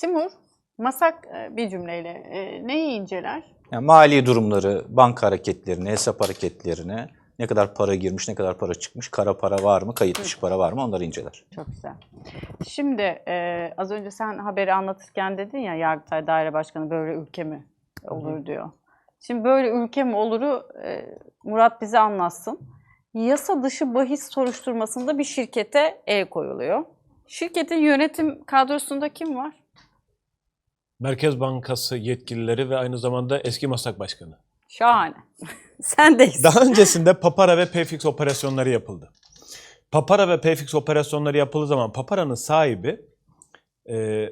Timur, Masak e, bir cümleyle e, neyi inceler? Yani mali durumları, banka hareketlerini, hesap hareketlerini, ne kadar para girmiş, ne kadar para çıkmış, kara para var mı, kayıt dışı para var mı onları inceler. Çok güzel. Şimdi e, az önce sen haberi anlatırken dedin ya Yargıtay Daire Başkanı böyle ülke mi olur diyor. Şimdi böyle ülke mi oluru e, Murat bize anlatsın. Yasa dışı bahis soruşturmasında bir şirkete el koyuluyor. Şirketin yönetim kadrosunda kim var? Merkez Bankası yetkilileri ve aynı zamanda eski Masak Başkanı. Şahane. Sendeyiz. Daha öncesinde Papara ve Payfix operasyonları yapıldı. Papara ve Payfix operasyonları yapıldığı zaman Papara'nın sahibi e,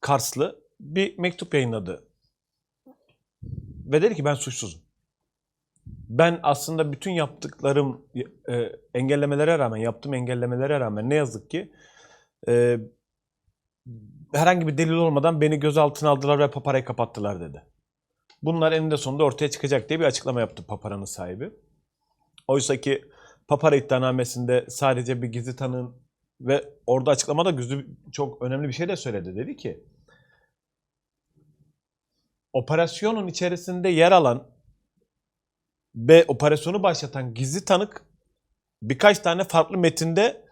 Karslı bir mektup yayınladı. Ve dedi ki ben suçsuzum. Ben aslında bütün yaptıklarım e, engellemelere rağmen, yaptığım engellemelere rağmen ne yazık ki e, herhangi bir delil olmadan beni gözaltına aldılar ve Papara'yı kapattılar dedi. Bunlar eninde sonunda ortaya çıkacak diye bir açıklama yaptı Papara'nın sahibi. Oysa ki Papara iddianamesinde sadece bir gizli tanığın ve orada açıklamada güzlü çok önemli bir şey de söyledi. Dedi ki operasyonun içerisinde yer alan ve operasyonu başlatan gizli tanık birkaç tane farklı metinde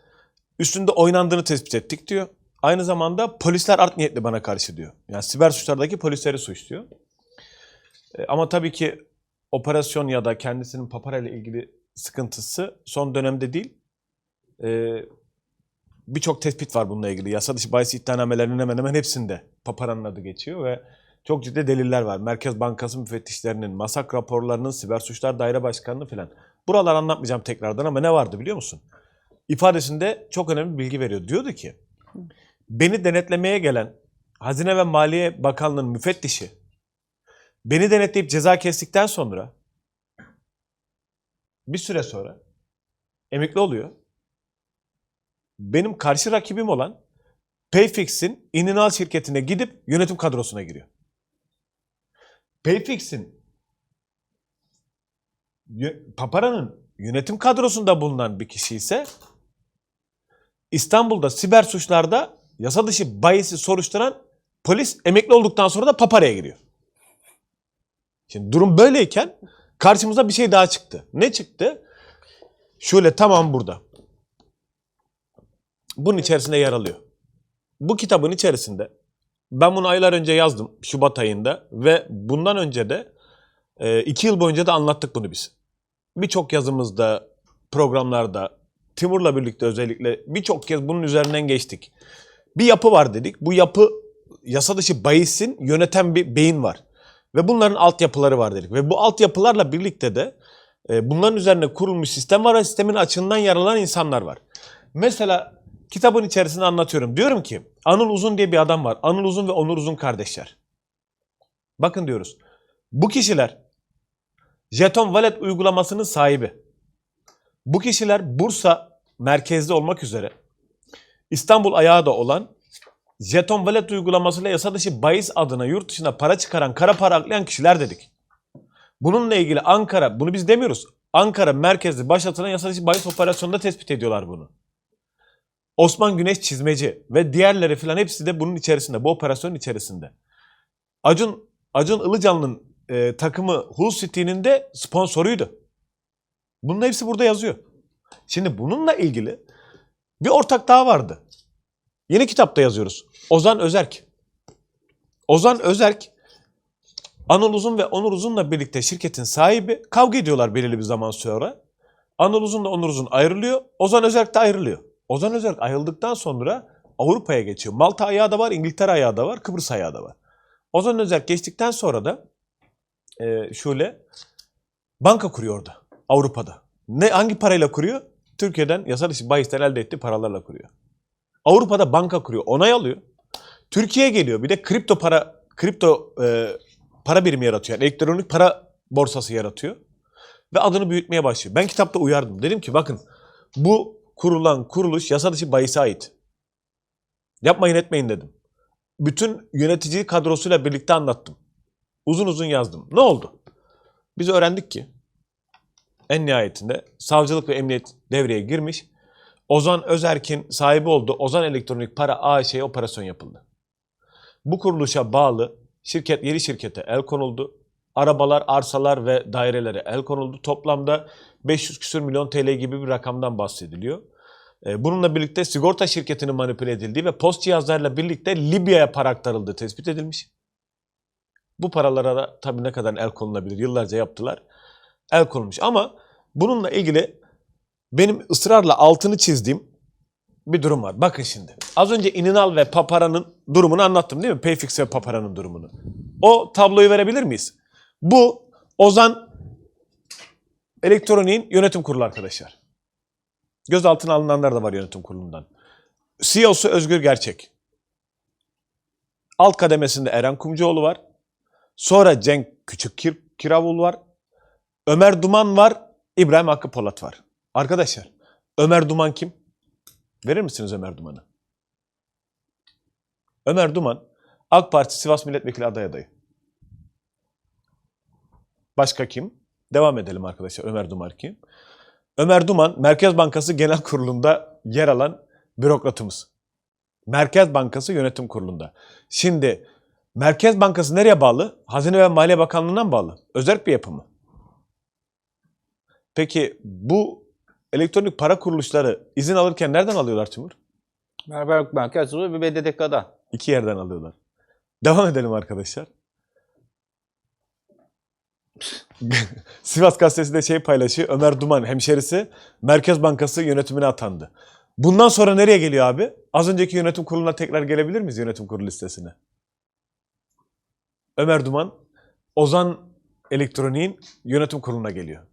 üstünde oynandığını tespit ettik diyor. Aynı zamanda polisler art niyetli bana karşı diyor. Yani siber suçlardaki polisleri suçluyor. E, Ama tabii ki operasyon ya da kendisinin papara ile ilgili sıkıntısı son dönemde değil. E, Birçok tespit var bununla ilgili. Yasa dışı bahis iddianamelerinin hemen hemen hepsinde paparanın adı geçiyor ve çok ciddi deliller var. Merkez Bankası müfettişlerinin, masak raporlarının, siber suçlar daire başkanlığı falan. Buralar anlatmayacağım tekrardan ama ne vardı biliyor musun? İfadesinde çok önemli bilgi veriyor. Diyordu ki, beni denetlemeye gelen Hazine ve Maliye Bakanlığı'nın müfettişi Beni denetleyip ceza kestikten sonra bir süre sonra emekli oluyor. Benim karşı rakibim olan Payfix'in İninal şirketine gidip yönetim kadrosuna giriyor. Payfix'in Papara'nın yönetim kadrosunda bulunan bir kişi ise İstanbul'da siber suçlarda yasa dışı bahisi soruşturan polis emekli olduktan sonra da Papara'ya giriyor. Şimdi durum böyleyken karşımıza bir şey daha çıktı. Ne çıktı? Şöyle tamam burada. Bunun içerisinde yer alıyor. Bu kitabın içerisinde ben bunu aylar önce yazdım Şubat ayında ve bundan önce de e, iki yıl boyunca da anlattık bunu biz. Birçok yazımızda, programlarda, Timur'la birlikte özellikle birçok kez bunun üzerinden geçtik. Bir yapı var dedik. Bu yapı yasa dışı bahisin yöneten bir beyin var. Ve bunların altyapıları var dedik. Ve bu altyapılarla birlikte de e, bunların üzerine kurulmuş sistem var ve sistemin açığından yaralanan insanlar var. Mesela kitabın içerisinde anlatıyorum. Diyorum ki Anıl Uzun diye bir adam var. Anıl Uzun ve Onur Uzun kardeşler. Bakın diyoruz. Bu kişiler Jeton Wallet uygulamasının sahibi. Bu kişiler Bursa merkezli olmak üzere İstanbul ayağı da olan Jeton Wallet uygulamasıyla yasa dışı bahis adına yurt dışına para çıkaran, kara para aklayan kişiler dedik. Bununla ilgili Ankara, bunu biz demiyoruz. Ankara merkezli başlatılan yasa dışı bahis operasyonunda tespit ediyorlar bunu. Osman Güneş Çizmeci ve diğerleri filan hepsi de bunun içerisinde, bu operasyonun içerisinde. Acun Acun Ilıcalı'nın e, takımı Hull City'nin de sponsoruydu. Bunun hepsi burada yazıyor. Şimdi bununla ilgili bir ortak daha vardı. Yeni kitapta yazıyoruz. Ozan Özerk. Ozan Özerk, Anıl Uzun ve Onur Uzun'la birlikte şirketin sahibi kavga ediyorlar belirli bir zaman sonra. Anıl Uzun'la Onur Uzun ayrılıyor. Ozan Özerk de ayrılıyor. Ozan Özerk ayrıldıktan sonra Avrupa'ya geçiyor. Malta ayağı da var, İngiltere ayağı da var, Kıbrıs ayağı da var. Ozan Özerk geçtikten sonra da e, şöyle banka kuruyor orada Avrupa'da. Ne hangi parayla kuruyor? Türkiye'den yasa dışı bahisten elde ettiği paralarla kuruyor. Avrupa'da banka kuruyor, onay alıyor. Türkiye'ye geliyor. Bir de kripto para kripto e, para birimi yaratıyor. Yani elektronik para borsası yaratıyor ve adını büyütmeye başlıyor. Ben kitapta uyardım. Dedim ki bakın bu kurulan kuruluş yasa dışı bahise ait. Yapmayın etmeyin dedim. Bütün yönetici kadrosuyla birlikte anlattım. Uzun uzun yazdım. Ne oldu? Biz öğrendik ki en nihayetinde savcılık ve emniyet devreye girmiş. Ozan Özerk'in sahibi olduğu Ozan Elektronik Para AŞ'ye operasyon yapıldı. Bu kuruluşa bağlı şirket yeni şirkete el konuldu. Arabalar, arsalar ve dairelere el konuldu. Toplamda 500 küsür milyon TL gibi bir rakamdan bahsediliyor. Ee, Bununla birlikte sigorta şirketinin manipüle edildiği ve post cihazlarıyla birlikte Libya'ya para aktarıldığı tespit edilmiş. Bu paralara da tabii ne kadar el konulabilir yıllarca yaptılar. El konulmuş ama bununla ilgili benim ısrarla altını çizdiğim bir durum var. Bakın şimdi. Az önce İninal ve Papara'nın durumunu anlattım değil mi? Payfix ve Papara'nın durumunu. O tabloyu verebilir miyiz? Bu Ozan Elektronik'in yönetim kurulu arkadaşlar. Gözaltına alınanlar da var yönetim kurulundan. CEO'su Özgür Gerçek. Alt kademesinde Eren Kumcuoğlu var. Sonra Cenk Küçük Kir Kiravul var. Ömer Duman var. İbrahim Hakkı Polat var. Arkadaşlar Ömer Duman kim? Verir misiniz Ömer Duman'ı? Ömer Duman AK Parti Sivas Milletvekili aday adayı. Başka kim? Devam edelim arkadaşlar. Ömer Duman kim? Ömer Duman Merkez Bankası Genel Kurulu'nda yer alan bürokratımız. Merkez Bankası Yönetim Kurulu'nda. Şimdi Merkez Bankası nereye bağlı? Hazine ve Maliye Bakanlığı'na bağlı? Özerk bir yapı mı? Peki bu elektronik para kuruluşları izin alırken nereden alıyorlar Timur? Merhaba Merkez ve BDDK'dan. İki yerden alıyorlar. Devam edelim arkadaşlar. Sivas gazetesi de şey paylaşıyor. Ömer Duman hemşerisi Merkez Bankası yönetimine atandı. Bundan sonra nereye geliyor abi? Az önceki yönetim kuruluna tekrar gelebilir miyiz yönetim kurulu listesine? Ömer Duman Ozan Elektronik'in yönetim kuruluna geliyor.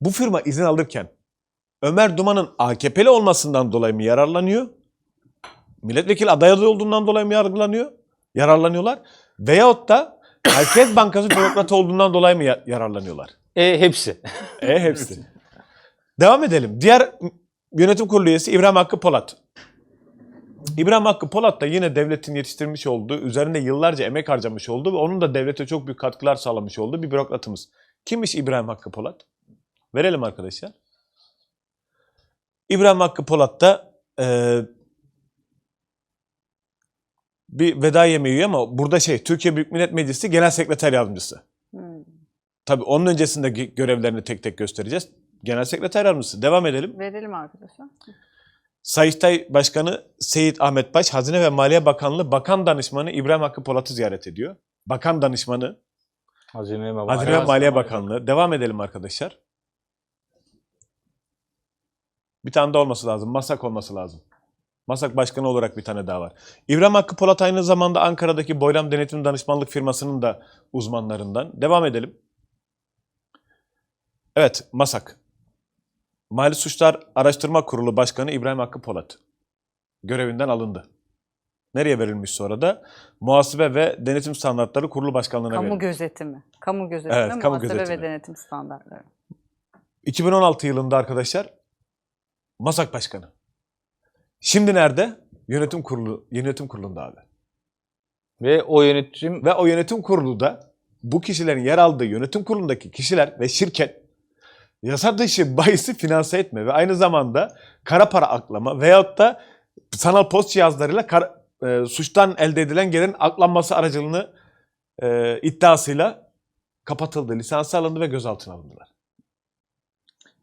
Bu firma izin alırken Ömer Duman'ın AKP'li olmasından dolayı mı yararlanıyor? milletvekili aday adayı olduğundan dolayı mı yargılanıyor? Yararlanıyorlar. Veyahut da Merkez Bankası bürokratı olduğundan dolayı mı ya- yararlanıyorlar? E hepsi. E hepsi. Devam edelim. Diğer yönetim kurulu üyesi İbrahim Hakkı Polat. İbrahim Hakkı Polat da yine devletin yetiştirmiş olduğu, üzerinde yıllarca emek harcamış olduğu ve onun da devlete çok büyük katkılar sağlamış olduğu bir bürokratımız. Kimmiş İbrahim Hakkı Polat? Verelim arkadaşlar. İbrahim Hakkı Polat da eee, bir veda yemeği yiyor ama burada şey Türkiye Büyük Millet Meclisi Genel Sekreter Yardımcısı. Hmm. Tabii onun öncesinde görevlerini tek tek göstereceğiz. Genel Sekreter Yardımcısı. Devam edelim. Verelim arkadaşlar. Sayıştay Başkanı Seyit Ahmet Baş, Hazine ve Maliye Bakanlığı Bakan Danışmanı İbrahim Hakkı Polat'ı ziyaret ediyor. Bakan Danışmanı Hazine ve Hazine ve Maliye Bakanlığı. Devam edelim arkadaşlar. Bir tane daha olması lazım. Masak olması lazım. Masak Başkanı olarak bir tane daha var. İbrahim Hakkı Polat aynı zamanda Ankara'daki Boylam Denetim Danışmanlık firmasının da uzmanlarından. Devam edelim. Evet, Masak. Mali Suçlar Araştırma Kurulu Başkanı İbrahim Hakkı Polat. Görevinden alındı. Nereye verilmiş sonra da? Muhasebe ve Denetim Standartları Kurulu Başkanlığı'na Kamu verilmiş. gözetimi. Kamu gözetimi, Evet, kamu muhasebe gözetimi. ve denetim standartları. 2016 yılında arkadaşlar Masak Başkanı. Şimdi nerede? Yönetim kurulu, yönetim kurulunda abi. Ve o yönetim Ve o yönetim kurulu da bu kişilerin yer aldığı yönetim kurulundaki kişiler ve şirket yasa dışı bahisi finanse etme ve aynı zamanda kara para aklama veyahut da sanal post cihazlarıyla kara- e, suçtan elde edilen gelirin aklanması aracılığını e, iddiasıyla kapatıldı, lisansı alındı ve gözaltına alındılar.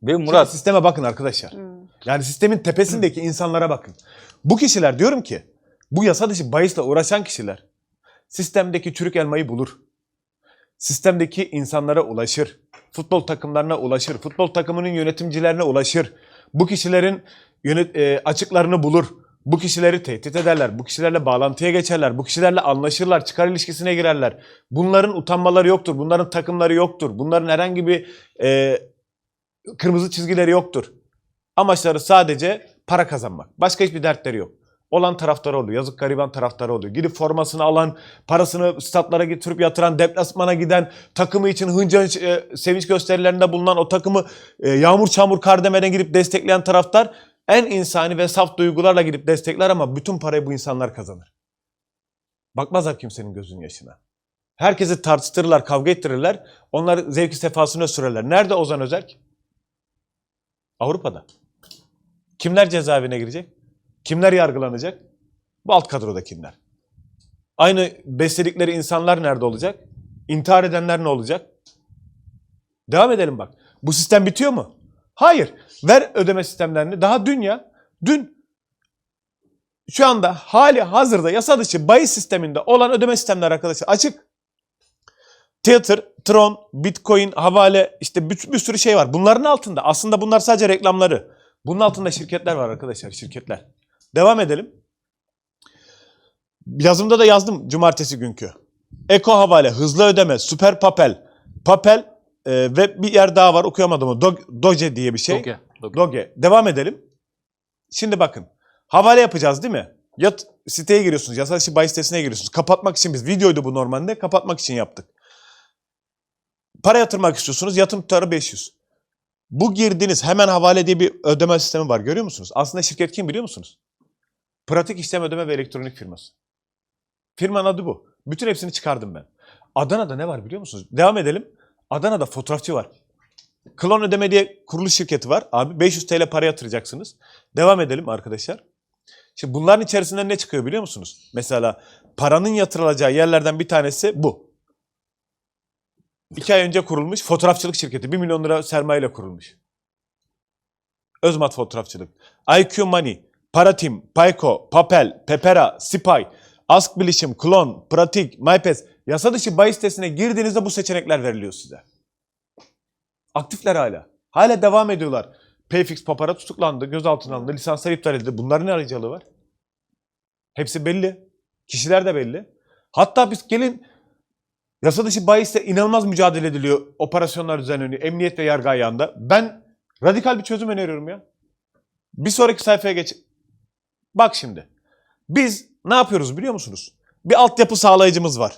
Ve Murat Murat sisteme bakın arkadaşlar. Hmm. Yani sistemin tepesindeki insanlara bakın. Bu kişiler diyorum ki bu yasa dışı bahisle uğraşan kişiler sistemdeki çürük elmayı bulur. Sistemdeki insanlara ulaşır. Futbol takımlarına ulaşır. Futbol takımının yönetimcilerine ulaşır. Bu kişilerin yönet, e, açıklarını bulur. Bu kişileri tehdit ederler. Bu kişilerle bağlantıya geçerler. Bu kişilerle anlaşırlar. Çıkar ilişkisine girerler. Bunların utanmaları yoktur. Bunların takımları yoktur. Bunların herhangi bir e, kırmızı çizgileri yoktur. Amaçları sadece para kazanmak. Başka hiçbir dertleri yok. Olan taraftarı oluyor. Yazık gariban taraftarı oluyor. Gidip formasını alan, parasını statlara getirip yatıran, deplasmana giden, takımı için hınca e, sevinç gösterilerinde bulunan o takımı e, yağmur çamur kar demeden gidip destekleyen taraftar en insani ve saf duygularla gidip destekler ama bütün parayı bu insanlar kazanır. Bakmazlar kimsenin gözünün yaşına. Herkesi tartıştırırlar, kavga ettirirler. Onlar zevki sefasını sürerler. Nerede Ozan Özerk? Avrupa'da. Kimler cezaevine girecek? Kimler yargılanacak? Bu alt kadrodakiler. Aynı besledikleri insanlar nerede olacak? İntihar edenler ne olacak? Devam edelim bak. Bu sistem bitiyor mu? Hayır. Ver ödeme sistemlerini. Daha dün ya. Dün şu anda hali hazırda yasa dışı bahis sisteminde olan ödeme sistemleri arkadaşlar açık. Tether, Tron, Bitcoin, havale işte bir, bir sürü şey var. Bunların altında aslında bunlar sadece reklamları. Bunun altında şirketler var arkadaşlar şirketler. Devam edelim. Yazımda da yazdım cumartesi günkü. Eko havale, hızlı ödeme, süper papel, papel e, ve bir yer daha var okuyamadım o. Do- Doge diye bir şey. Doge, Doge. Doge. Devam edelim. Şimdi bakın. Havale yapacağız değil mi? Ya t- siteye giriyorsunuz, yasa dışı bahis sitesine giriyorsunuz. Kapatmak için biz, videoydu bu normalde, kapatmak için yaptık. Para yatırmak istiyorsunuz, yatırım tutarı 500. Bu girdiğiniz hemen havale diye bir ödeme sistemi var görüyor musunuz? Aslında şirket kim biliyor musunuz? Pratik işlem ödeme ve elektronik firması. Firmanın adı bu. Bütün hepsini çıkardım ben. Adana'da ne var biliyor musunuz? Devam edelim. Adana'da fotoğrafçı var. Klon Ödeme diye kuruluş şirketi var. Abi 500 TL para yatıracaksınız. Devam edelim arkadaşlar. Şimdi bunların içerisinden ne çıkıyor biliyor musunuz? Mesela paranın yatırılacağı yerlerden bir tanesi bu. İki ay önce kurulmuş fotoğrafçılık şirketi. 1 milyon lira sermayeyle kurulmuş. Özmat Fotoğrafçılık. IQ Money, Paratim, Payco, Papel, Pepera, Sipay, Ask Bilişim, Klon, Pratik, MyPass. Yasa dışı bahis sitesine girdiğinizde bu seçenekler veriliyor size. Aktifler hala. Hala devam ediyorlar. Payfix Papara tutuklandı, gözaltına alındı, lisansları iptal edildi. Bunların ne ayrıcalığı var? Hepsi belli. Kişiler de belli. Hatta biz gelin yasa dışı bahisle inanılmaz mücadele ediliyor. Operasyonlar düzenleniyor. Emniyet ve yargı ayağında. Ben radikal bir çözüm öneriyorum ya. Bir sonraki sayfaya geç. Bak şimdi. Biz ne yapıyoruz biliyor musunuz? Bir altyapı sağlayıcımız var.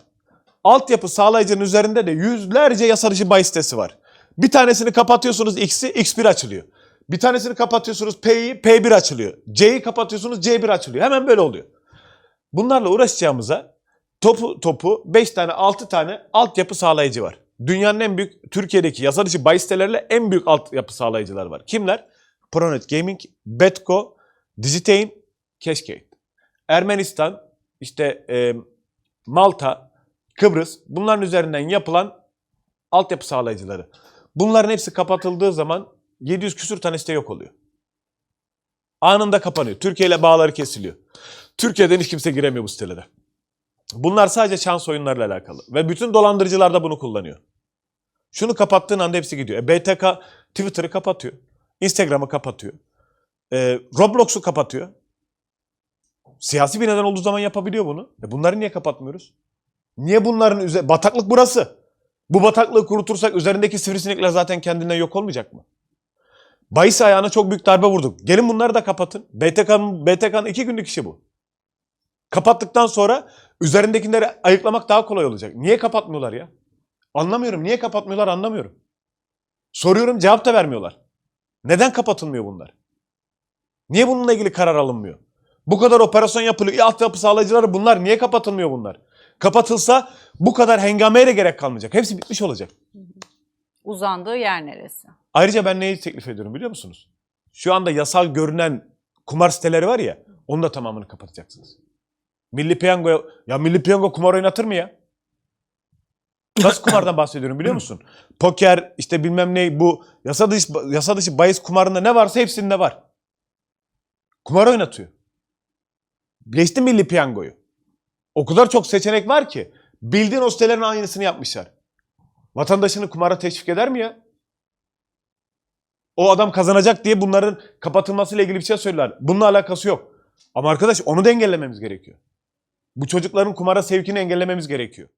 Altyapı sağlayıcının üzerinde de yüzlerce yasa dışı bahis sitesi var. Bir tanesini kapatıyorsunuz X'i, X1 açılıyor. Bir tanesini kapatıyorsunuz P'yi, P1 açılıyor. C'yi kapatıyorsunuz C1 açılıyor. Hemen böyle oluyor. Bunlarla uğraşacağımıza topu topu 5 tane 6 tane altyapı sağlayıcı var. Dünyanın en büyük Türkiye'deki yasa dışı bahis siteleriyle en büyük altyapı sağlayıcılar var. Kimler? Pronet Gaming, Betco, Digitane, Cashgate. Ermenistan, işte e, Malta, Kıbrıs bunların üzerinden yapılan altyapı sağlayıcıları. Bunların hepsi kapatıldığı zaman 700 küsür tane site yok oluyor. Anında kapanıyor. Türkiye ile bağları kesiliyor. Türkiye'den hiç kimse giremiyor bu sitelere. Bunlar sadece şans oyunlarıyla alakalı. Ve bütün dolandırıcılar da bunu kullanıyor. Şunu kapattığın anda hepsi gidiyor. E, BTK Twitter'ı kapatıyor. Instagram'ı kapatıyor. E, Roblox'u kapatıyor. Siyasi bir neden olduğu zaman yapabiliyor bunu. E, bunları niye kapatmıyoruz? Niye bunların üzerine... Bataklık burası. Bu bataklığı kurutursak üzerindeki sivrisinekler zaten kendinden yok olmayacak mı? Bahis ayağına çok büyük darbe vurduk. Gelin bunları da kapatın. BTK'nın BTK'nın iki günlük işi bu. Kapattıktan sonra üzerindekileri ayıklamak daha kolay olacak. Niye kapatmıyorlar ya? Anlamıyorum. Niye kapatmıyorlar anlamıyorum. Soruyorum cevap da vermiyorlar. Neden kapatılmıyor bunlar? Niye bununla ilgili karar alınmıyor? Bu kadar operasyon yapılıyor. Altyapı sağlayıcıları bunlar. Niye kapatılmıyor bunlar? Kapatılsa bu kadar hengameye de gerek kalmayacak. Hepsi bitmiş olacak. Uzandığı yer neresi? Ayrıca ben neyi teklif ediyorum biliyor musunuz? Şu anda yasal görünen kumar siteleri var ya, onun da tamamını kapatacaksınız. Milli Piyango, ya Milli Piyango kumar oynatır mı ya? Nasıl kumardan bahsediyorum biliyor musun? Poker, işte bilmem ne bu yasa dışı, yasa dışı bahis kumarında ne varsa hepsinde var. Kumar oynatıyor. Geçti Milli Piyango'yu. O kadar çok seçenek var ki. Bildiğin o sitelerin aynısını yapmışlar. Vatandaşını kumara teşvik eder mi ya? O adam kazanacak diye bunların kapatılmasıyla ilgili bir şey söylüyorlar. Bununla alakası yok. Ama arkadaş onu da engellememiz gerekiyor. Bu çocukların kumara sevkini engellememiz gerekiyor.